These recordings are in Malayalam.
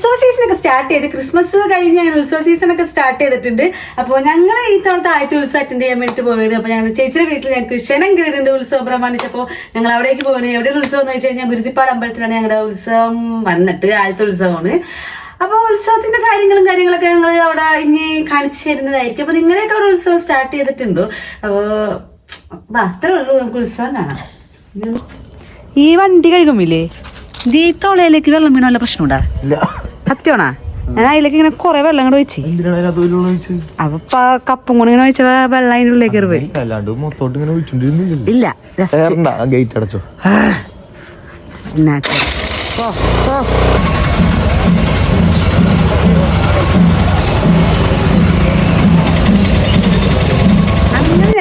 ഉത്സവ സീസൺ ഒക്കെ സ്റ്റാർട്ട് ചെയ്ത് ക്രിസ്മസ് കഴിഞ്ഞ് ഞങ്ങൾ ഉത്സവ സീസൺ ഒക്കെ സ്റ്റാർട്ട് ചെയ്തിട്ടുണ്ട്. അപ്പോൾ ഞങ്ങൾ ഈ തവണത്തെ ആദ്യത്തെ ഉത്സവം അറ്റൻഡ് ചെയ്യാൻ വേണ്ടിയിട്ട് പോവുകയാണ് അപ്പോൾ ഞങ്ങൾ ചേച്ചിയുടെ വീട്ടിൽ ഞങ്ങൾക്ക് ക്ഷണം കിട്ടിയിട്ടുണ്ട് ഉത്സവം പ്രമാണിച്ചപ്പോൾ ഞങ്ങൾ അവിടേക്ക് പോകുന്നത് എവിടെ ഉത്സവം എന്ന് വെച്ച് കഴിഞ്ഞാൽ ഗുരുതിപ്പാട് അമ്പലത്തിലാണ് ഞങ്ങളുടെ ഉത്സവം വന്നിട്ട് ആദ്യത്തെ ഉത്സവമാണ്. അപ്പോൾ ഉത്സവത്തിന്റെ കാര്യങ്ങളും കാര്യങ്ങളൊക്കെ ഞങ്ങൾ അവിടെ ഇനി കാണിച്ചു തരുന്നതായിരിക്കും. അപ്പോൾ നിങ്ങളുടെയൊക്കെ അവിടെ ഉത്സവം സ്റ്റാർട്ട് ചെയ്തിട്ടുണ്ടോ? അപ്പോൾ അത്രേ ഉള്ളൂ. നമുക്ക് ഉത്സവം കാണാം. ഈ വണ്ടി കഴുകുമില്ലേ ദീത്തോളയിലേക്ക് വെള്ളം വീണ വല്ല പ്രശ്നമുണ്ടാ? ഇല്ല. സത്യമാണാ? ഞാൻ അതിലേക്ക് ഇങ്ങനെ കൊറേ വെള്ളം കൂടെ ഒഴിച്ചു. അപ്പൊ കപ്പും കൂടെ ഇങ്ങനെ ഒഴിച്ച വെള്ളം അതിന്റെ ഉള്ളിലേക്ക് പോയി. ഇല്ല ഗേറ്റ് അടച്ചോ. എന്നാ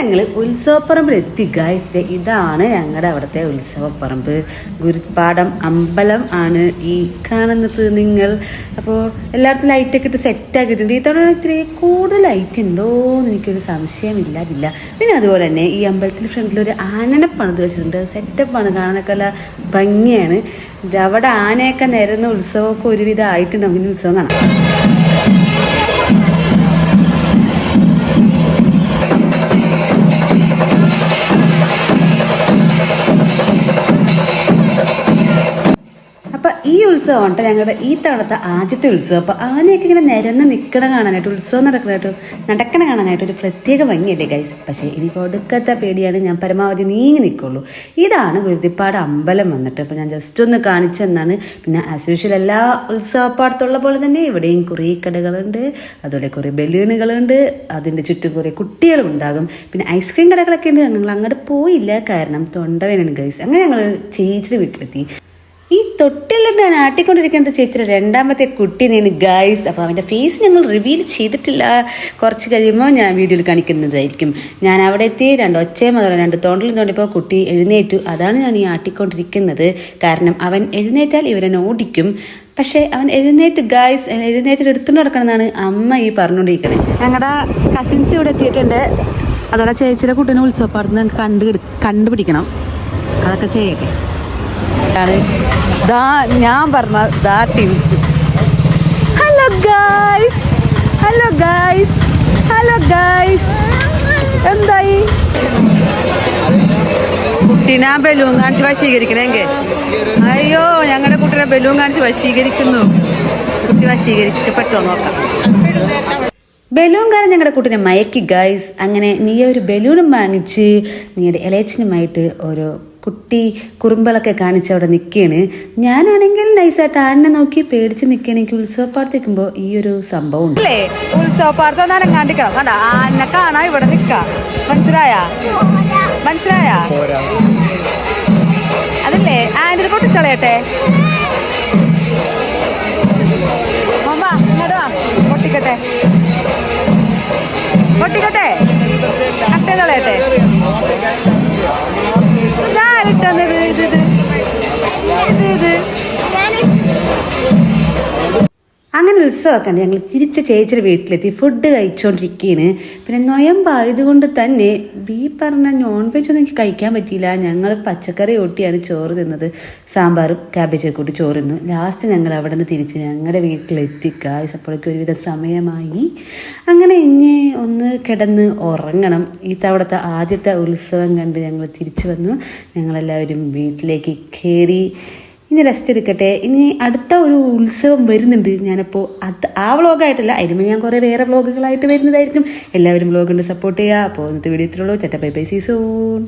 ഞങ്ങൾ ഉത്സവപ്പറമ്പിൽ എത്തി ഗായ്സ് ഇതാണ് ഞങ്ങളുടെ അവിടുത്തെ ഉത്സവപ്പറമ്പ്. ഗുരുപാടം അമ്പലം ആണ് ഈ കാണുന്നത് നിങ്ങൾ. അപ്പോൾ എല്ലായിടത്തും ലൈറ്റൊക്കെ ഇട്ട് സെറ്റ് ആക്കിയിട്ടുണ്ട് ഈ തവണ ഇത്തിരി കൂടുതൽ ലൈറ്റ് ഉണ്ടോ എന്ന് എനിക്കൊരു സംശയമില്ലാതില്ല പിന്നെ അതുപോലെ തന്നെ ഈ അമ്പലത്തിന് ഫ്രണ്ടിൽ ഒരു ആനനെ പണിത് വെച്ചിട്ടുണ്ട്. സെറ്റപ്പാണ് കാണാനൊക്കെ നല്ല ഭംഗിയാണ്. അവിടെ ആനയൊക്കെ നിരന്ന ഉത്സവമൊക്കെ ഒരുവിധം ആയിട്ടുണ്ട്. നമുക്ക് ഉത്സവം കാണാം. ഈ ഉത്സവം കേട്ടോ ഞങ്ങളുടെ ഈ തവണത്തെ ആദ്യത്തെ ഉത്സവം. അപ്പൊ ആനയൊക്കെ ഇങ്ങനെ നിരന്ന് നിൽക്കണ കാണാനായിട്ട് ഉത്സവം നടക്കണായിട്ട് നടക്കണ കാണാനായിട്ട് ഒരു പ്രത്യേക ഭംഗിയല്ലേ ഗൈസ് പക്ഷേ എനിക്ക് ഒടുക്കത്തെ പേടിയാണ് ഞാൻ പരമാവധി നീങ്ങി നിൽക്കുള്ളൂ. ഇതാണ് ഗുരുതിപ്പാട് അമ്പലം വന്നിട്ട്. അപ്പൊ ഞാൻ ജസ്റ്റ് ഒന്ന് കാണിച്ചെന്നാണ് പിന്നെ ആസ് യൂഷ്വൽ എല്ലാ ഉത്സവപ്പാടത്തുള്ള പോലെ തന്നെ ഇവിടെയും കുറേ കടകളുണ്ട് അതുപോലെ കുറേ ബലൂണുകളുണ്ട് അതിന്റെ ചുറ്റും കുറേ കുട്ടികളും ഉണ്ടാകും. പിന്നെ ഐസ്ക്രീം കടകളൊക്കെ ഉണ്ട്. ഞങ്ങൾ അങ്ങോട്ട് പോയില്ല. കാരണം തൊണ്ടവേനാണ് ഗൈസ് അങ്ങനെ ഞങ്ങൾ ചേച്ചിയുടെ വീട്ടിലെത്തി. തൊട്ടിലിട്ട് ആട്ടിക്കൊണ്ടിരിക്കുന്നത് ചേച്ചിയുടെ രണ്ടാമത്തെ കുട്ടീനെയാണ് ഗൈസ് അപ്പോൾ അവന്റെ ഫേസ് ഞങ്ങൾ റിവീൽ ചെയ്തിട്ടില്ല. കുറച്ച് കഴിയുമ്പോൾ ഞാൻ വീഡിയോയിൽ കാണിക്കുന്നതായിരിക്കും. ഞാൻ അവിടെ എത്തി രണ്ട് ഒച്ചയും അതുപോലെ രണ്ട് തോണ്ടലും തോണ്ടിപ്പോൾ കുട്ടി എഴുന്നേറ്റു. അതാണ് ഞാൻ ഈ ആട്ടിക്കൊണ്ടിരിക്കുന്നത്. കാരണം അവൻ എഴുന്നേറ്റാൽ ഇവരെന്നെ ഓടിക്കും. പക്ഷേ അവൻ എഴുന്നേറ്റ് ഗായ്സ് എഴുന്നേറ്റ് എടുത്തുകൊണ്ട് നടക്കണമെന്നാണ് അമ്മ ഈ പറഞ്ഞുകൊണ്ടിരിക്കുന്നത് ഞങ്ങളുടെ കസിൻസ് ഇവിടെ എത്തിയിട്ടുണ്ട്. അതുപോലെ ചേച്ചിയുടെ കുട്ടീനെ ഞങ്ങൾക്ക് കണ്ടു കണ്ടുപിടിക്കണം അതൊക്കെ ചെയ്യട്ടെ. ദാ ഞാൻ പറഞ്ഞ ദാ ടിൻസ് hello guys hello guys hello guys എന്തായി? കുട്ടീനെ ബലൂൺ കാണിച്ച് വശീകരിക്കണമെങ്കിൽ അയ്യോ ഞങ്ങളുടെ കുട്ടീനെ ബലൂൺ കാണിച്ച് വശീകരിക്കുന്നു. കുട്ടി വശീകരിക്കപ്പെട്ടോ നോക്കാം. ബലൂൺകാരൻ ഞങ്ങളുടെ കൂട്ടിനെ മയക്കി ഗൈസ് അങ്ങനെ നീ ഒരു ബലൂണും വാങ്ങിച്ച് നീയുടെ ഇളയച്ചനുമായിട്ട് ഓരോ കുട്ടി കുറുമ്പളൊക്കെ കാണിച്ച് അവിടെ നിൽക്കുകയാണ് ഞാനാണെങ്കിൽ നൈസായിട്ട് ആനെ നോക്കി പേടിച്ച് നിൽക്കുകയാണ് എനിക്ക് ഉത്സവപ്പാടത്ത് നിൽക്കുമ്പോൾ ഈ ഒരു സംഭവം ഉണ്ട്. അല്ലേ? ഉത്സവപ്പാടത്ത് വന്നാൽ കണ്ടിക്കണം കണ്ട ആനെ കാണാ ഇവിടെ നിൽക്ക മനസ്സിലായ? മനസ്സിലായ? അതല്ലേ? ആന്റെ പൊട്ടിച്ചളയട്ടെ. പൊട്ടിക്കട്ടെ. പൊട്ടിക്കട്ടെ. കട്ടേ കളയട്ടെ. അങ്ങനെ ഉത്സവമൊക്കെ ഞങ്ങൾ തിരിച്ച് ചേച്ചിയുടെ വീട്ടിലെത്തി. ഫുഡ് കഴിച്ചുകൊണ്ടിരിക്കുകയാണ് പിന്നെ നൊയമ്പായതുകൊണ്ട് തന്നെ ബീ പറഞ്ഞ നോൺ വെജ് ഒന്നും എനിക്ക് കഴിക്കാൻ പറ്റിയില്ല. ഞങ്ങൾ പച്ചക്കറി ഓട്ടിയാണ് ചോറ് തിന്നത്. സാമ്പാറും ക്യാബേജൊക്കെ കൂട്ടി ചോറ് തിന്നു. ലാസ്റ്റ് ഞങ്ങൾ അവിടെ നിന്ന് തിരിച്ച് ഞങ്ങളുടെ വീട്ടിലെത്തി. ഗായ്സ് ഒരുവിധ സമയമായി. അങ്ങനെ ഇനി ഒന്ന് കിടന്ന് ഉറങ്ങണം. ഈ തവണത്തെ ആദ്യത്തെ ഉത്സവം കണ്ട് ഞങ്ങൾ തിരിച്ചു വന്നു. ഞങ്ങളെല്ലാവരും വീട്ടിലേക്ക് കയറി ഇനി റെസ്റ്റ് എടുക്കട്ടെ. ഇനി അടുത്ത ഒരു ഉത്സവം വരുന്നുണ്ട്. ഞാനപ്പോൾ അത് ആ വ്ളോഗായിട്ടല്ല അതിന് ഞാൻ കുറേ വേറെ വ്ളോഗുകളായിട്ട് വരുന്നതായിരിക്കും. എല്ലാവരും വ്ളോഗ് സപ്പോർട്ട് ചെയ്യുക. അപ്പോൾ ഇന്നത്തെ വീഡിയോ ഇത്രയുള്ളൂ ചേട്ടാ ബൈ ബൈ സീ സൂൺ